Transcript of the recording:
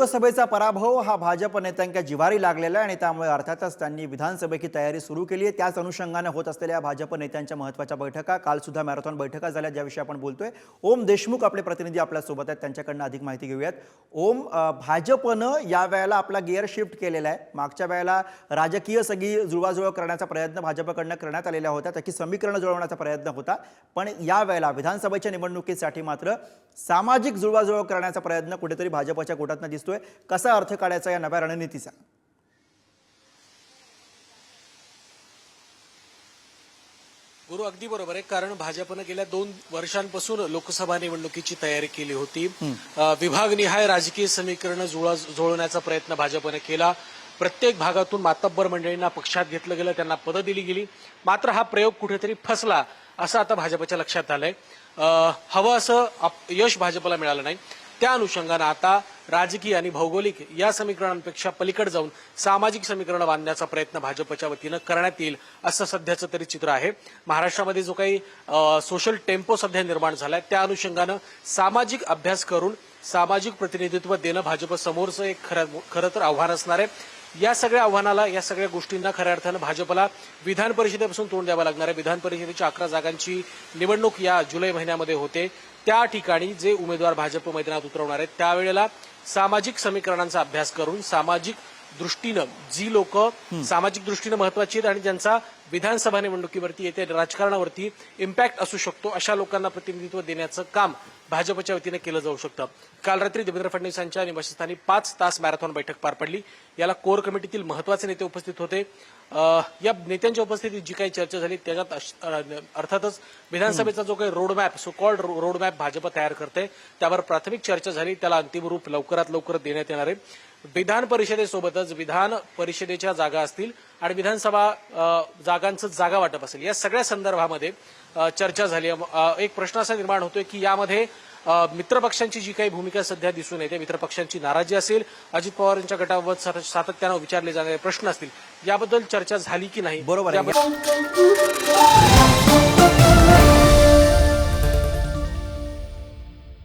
लोकसभेचा पराभव हा भाजप नेत्यांच्या जिवारी लागलेला आहे आणि त्यामुळे अर्थातच त्यांनी विधानसभेची तयारी सुरू केली आहे. त्याच अनुषंगाने होत असलेल्या भाजप नेत्यांच्या महत्त्वाच्या बैठका काल सुद्धा मॅरेथॉन बैठका झाल्या ज्याविषयी आपण बोलतोय. ओम देशमुख आपले प्रतिनिधी आपल्यासोबत आहेत त्यांच्याकडनं अधिक माहिती घेऊयात. ओम भाजपनं या वेळेला आपला गिअर शिफ्ट केलेला आहे. मागच्या वेळेला राजकीय सगळी जुळवाजुळव करण्याचा प्रयत्न भाजपकडनं करण्यात आलेल्या होत्या त्याची समीकरणं जुळवण्याचा प्रयत्न होता. पण या वेळेला विधानसभेच्या निवडणुकीसाठी मात्र सामाजिक जुळवाजुळव करण्याचा प्रयत्न कुठेतरी भाजपच्या गोटातनं दिसतोय कसा अर्थ काढायचा या नव्या रणनीतीचा? गुरु अगदी बरोबर आहे. कारण भाजपनं गेल्या दोन वर्षांपासून लोकसभा निवडणुकीची तयारी केली होती. विभागनिहाय राजकीय समीकरणं जुळा जुळवण्याचा प्रयत्न भाजपनं केला. प्रत्येक भागातून मातब्बर मंडळींना पक्षात घेतलं गेलं त्यांना पदं दिली गेली. मात्र हा प्रयोग कुठेतरी फसला असं आता भाजपच्या लक्षात आलंय. हवं असं यश भाजपला मिळालं नाही. त्या अनुषंगानं आता राजकीय आणि भौगोलिक या समीकरणांपेक्षा पलीकडे जाऊन सामाजिक समीकरण बांधण्याचा प्रयत्न भाजपच्या वतीनं करण्यात येईल असं सध्याचं तरी चित्र आहे. महाराष्ट्रामध्ये जो काही सोशल टेम्पो सध्या निर्माण झालाय त्या अनुषंगानं सामाजिक अभ्यास करून सामाजिक प्रतिनिधित्व देणं भाजप समोरचं एक खरं खरं तर आव्हान असणार आहे. या सगळ्या आव्हानाला या सगळ्या गोष्टींना खऱ्या अर्थानं भाजपला विधान परिषदेपासून तोंड द्यावं लागणार आहे. विधान परिषदेच्या अकरा जागांची निवडणूक या जुलै महिन्यामध्ये होते. त्या ठिकाणी जे उमेदवार भाजप मैदानात उतरवणार आहेत त्यावेळेला सामाजिक समीकरणांचा अभ्यास करून सामाजिक दृष्टीनं जी लोक सामाजिक दृष्टीनं महत्वाची आहेत आणि ज्यांचा विधानसभा निवडणुकीवरती येते राजकारणावरती इम्पॅक्ट असू शकतो अशा लोकांना प्रतिनिधित्व देण्याचं काम भाजपच्या वतीनं केलं जाऊ शकतं. काल रात्री देवेंद्र फडणवीसांच्या निवासस्थानी पाच तास मॅरेथॉन बैठक पार पडली. याला कोर कमिटीतील महत्त्वाचे नेते उपस्थित होते. या नेत्यांच्या उपस्थितीत जी काही चर्चा झाली त्याच्यात अश- अर्थातच विधानसभेचा जो काही roadmap so called roadmap Bhajap तयार करते त्यावर प्राथमिक चर्चा झाली. त्याला अंतिम रूप लवकरात लवकर देण्यात येणार आहे. विधान परिषदेसोबतच विधान परिषदेच्या जागा असतील. आणि विधानसभा जागांचं जागा वाटप असेल. या सगळ्या संदर्भामध्ये चर्चा झाली. एक प्रश्न असा निर्माण होतोय की यामध्ये मित्रपक्षांची जी काही भूमिका सध्या दिसून येते मित्रपक्षांची नाराजी असेल अजित पवार यांच्या सात- सातत्यानं विचारले जाणारे प्रश्न असतील याबद्दल चर्चा झाली की नाही? बरोबर